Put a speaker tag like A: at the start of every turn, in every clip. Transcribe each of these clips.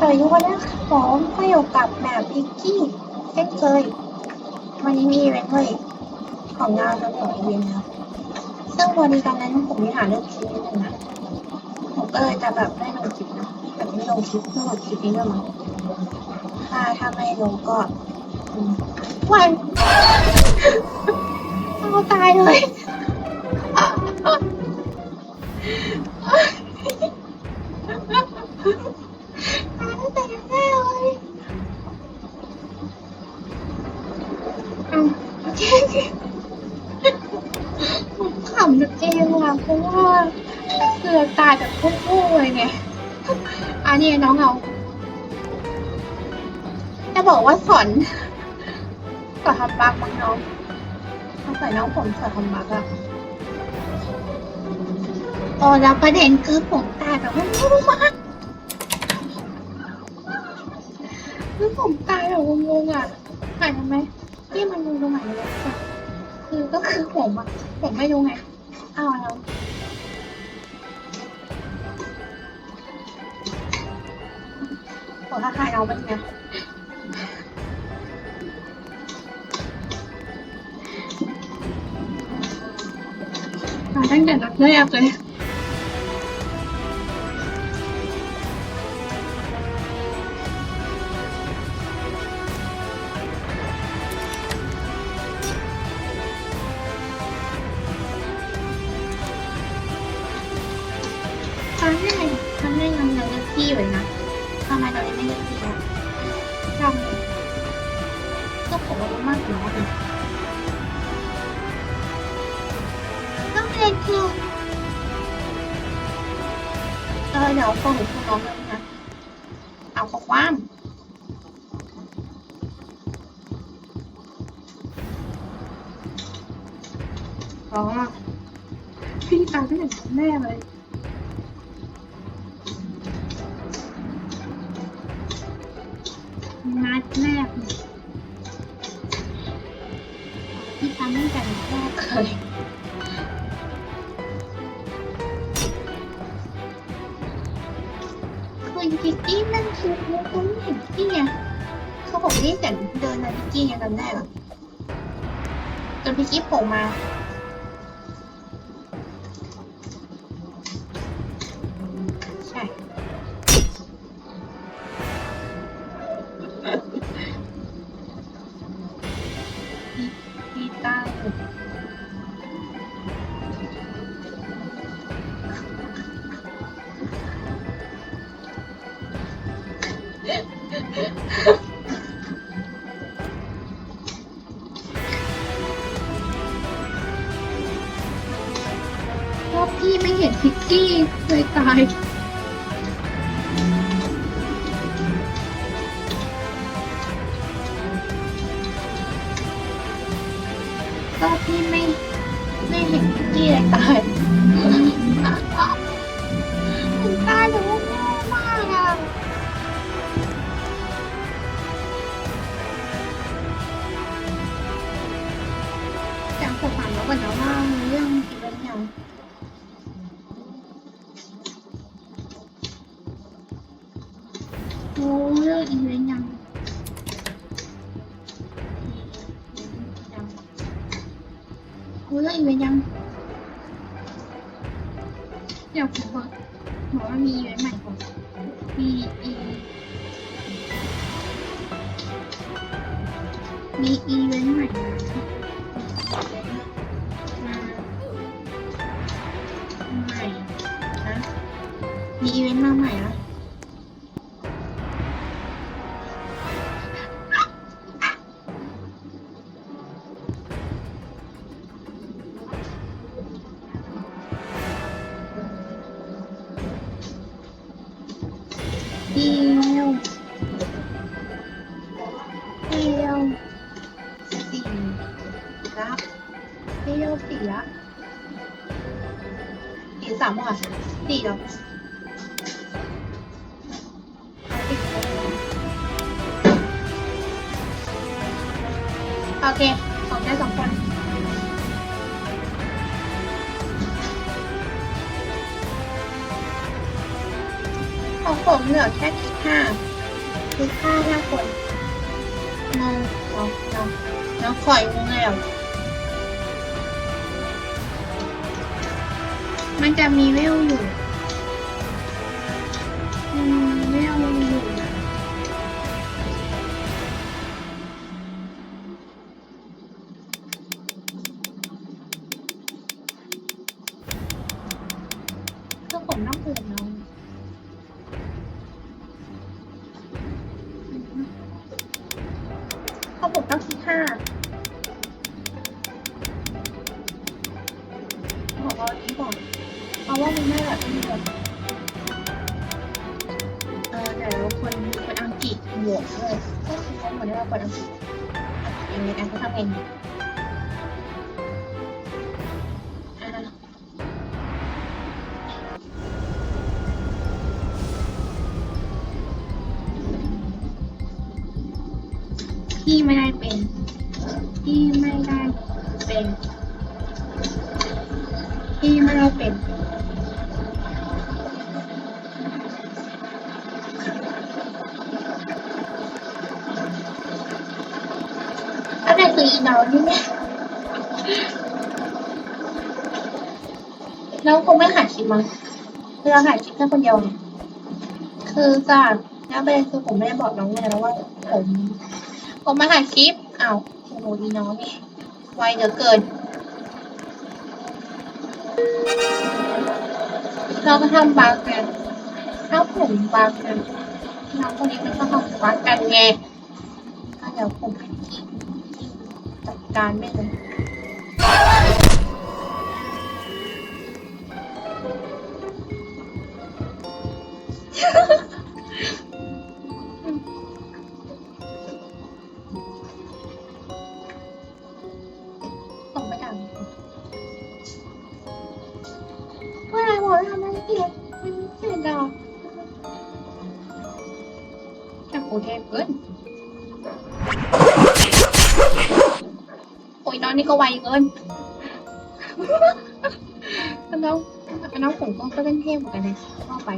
A: สวัสดีทุกคนนะคะผมก็อยู่กับแบบพิกกี้เช่นเคยวันนี้มีอีเวนต์เลยของงานทั้งหมดอีเวนต์ครับซึ่งวันนี้ตอนนั้นผมมีหาเรื่องคลิปนิดนึงนะผมก็เลยจะแบบไม่ลงคลิปนะแบบไม่ลงคลิปไม่ลงคลิปนี้ด้วยมั้งถ้าถ้าไม่ลงก็วันเอาตายเลย ตายตั้งแต่แรกเลยอ้าวเจ๊ผมขำตัวเองว่ะเพราะว่าเสือตายแบบพุ่งๆเลยไงอันนี้น้องเอาจะบอกว่าสอนสอนทำบักมั้งน้องสงสัยน้องผมสอนทำบักอะโอ้แล้วประเด็นคือผมตายแบบว่าไม่รู้มากคือผมตายแบบงงๆอะหายทำไมที่มันงงตรงไหนเลยคือก็คือผมอะผมไม่รู้ไง อ้าวแล้วผมทักทายเอาเป็นไงมาตั้งแต่ตอนแรกเลย เลยนะทำไมตอนนี้ไม่เลือกพี่อะจำก็ผมรู้มากอยู่แล้วดิต้องเรียนคือเออเดี๋ยวฟังหนูพูดน้องเลยนะ เอาข้อความอ๋อพี่ตายตั้งแต่แม่เลย แรกเนี่ยที่ทำตั้งแต่แรกเลยคือพิกกี้นั่นคือคุ้นคุ้นเห็นพิกกี้ไงเขาบอกนี่แต่เดินมาพิกกี้ไงตอนแรอจนพิกกี้โผล่มา ตาย ก็พี่ไม่ ไม่เห็นพิกกี้เลยตายมันตายแบบว่าโง่มากอะจากผมถามแล้วก่อนนะว่าเรื่องอีเวนต์ยังโามีอีเวนต์ใหม่ก่อนมีอีมีอีเวนต์ใหม่มาใหม่นะมีอีเวนต์มาใหม่แล้ว เดียวสี่รับเดียวสี่ละอีกสามหมดสี่แล้วโอเคสองได้สองคน ของผมเหลือแค่คิดห้าคิดห้าห้าคนงงเอาเองน้องคอยงงแล้ว มันจะมีเวลอยู่ บอกเอาอันนี้ก่อนเอาว่ามันไม่แบบเป็นแบบเออแต่เราคนคนอังกฤษบวกเลยก็คือเขาเหมือนเราคนอังกฤษอย่างนี้นะเขาทำเองพี่ไม่ได้เป็นพี่ไม่ได้เป็น เป็นอะไรคืออีน้องนี่เนี่ยน้องคงไม่หาคลิปมั้งคือเราหาคลิปแค่คนเดียว คือจากแล้วประเด็นคือผมไม่ได้บอกน้องเลยนะว่า ผม ผมมาหาคลิปอ้าวโอ้โหอีน้องนี่ไวเหลือเกิน เราก็ทำบักกัน ถ้าผมบักกันน้องคนนี้มันก็ทำบักกันไงก็เดี๋ยวผมไปจัดการไม่เลยส่ โอ้ยน้องนี่ก็ไวเกินน้องน้องผมก็เล่นเทพเหมือนกันนะเข้าไป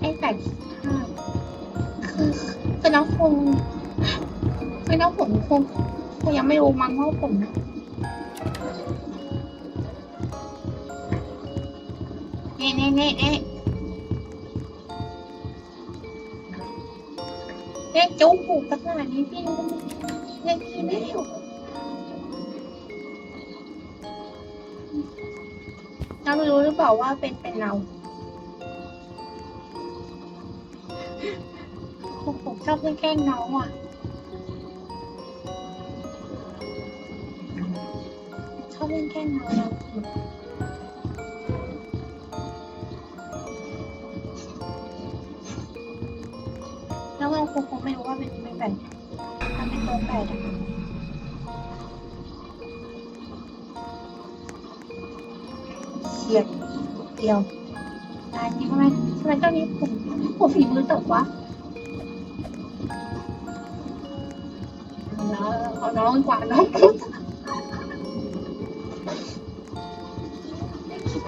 A: ไอ้แต่ห้าคือคือน้องคงคือน้องผมคงคงยังไม่รู้มั้งว่าผมนะเน่เน่เน่เน่ เน่จุ๊บผูกขนาดนี้พี่รู้ไหมเน่พี่ไม่อยู่เราไม่รู้หรือเปล่าว่าเป็นเป็นเราผมผมชอบเล่นแกล้งน้องอะชอบเล่นแกล้งน้อง นะแล้วเราคงคงไม่รู้ว่าเป็นเป็นแบบถ้าเป็นตัวแปดเฉียดเดียวตายจริงทำไมทำไมเจ้านี้ผมผมฝีมือตกวะเอาแล้อาน้องดีกว่าน้อง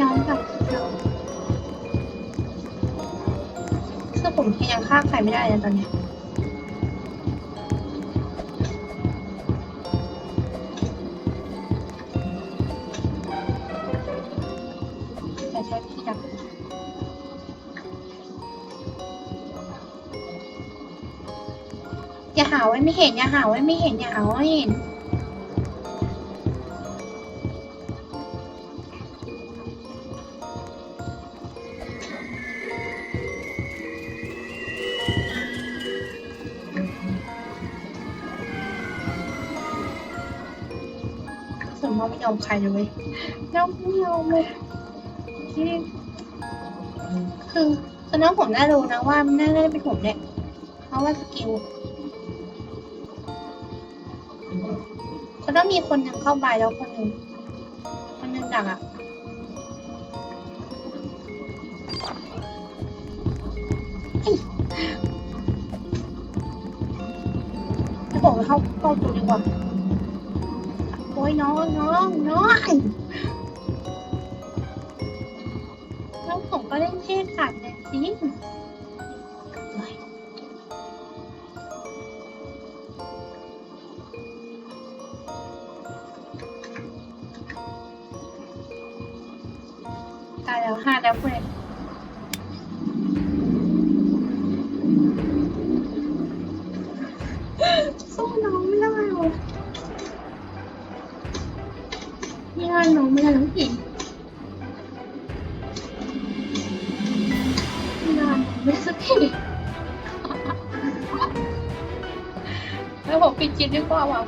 A: น้องกับน้องคือ ผมยังฆ่าใครไม่ได้เลยตอนนี้แต่ใช้พี่ดักอย่าหาไว้ไม่เห็นอย่าหาไว้ไม่เห็นอย่าหาไว้ไม่เห็น ส่วนมาไม่ยอมใครเลยเว้ยน้องไม่ยอมเลยที่คือคือน้องผมน่ารู้นะว่ามันน่าจะเป็นผมเนี่ยเพราะว่าสกิลเขาต้องมีคนหนึ่งเข้าไปแล้วคนหนึ่งคนหนึ่งดักอะผมเข้าเข้าตัวดีกว่า โอ้ยน้องน้องน้องน้องผมก็เล่นเทพสัตว์เลยสิตายแล้วห้าแล้วเพื่อนสู้น้องไม่ได้หรอกนี่ว่าน้อง ไม่ได้น้องผิดไม่ได้ไม่สักทีแล้วผมปิดจิตดีกว่าว่ะ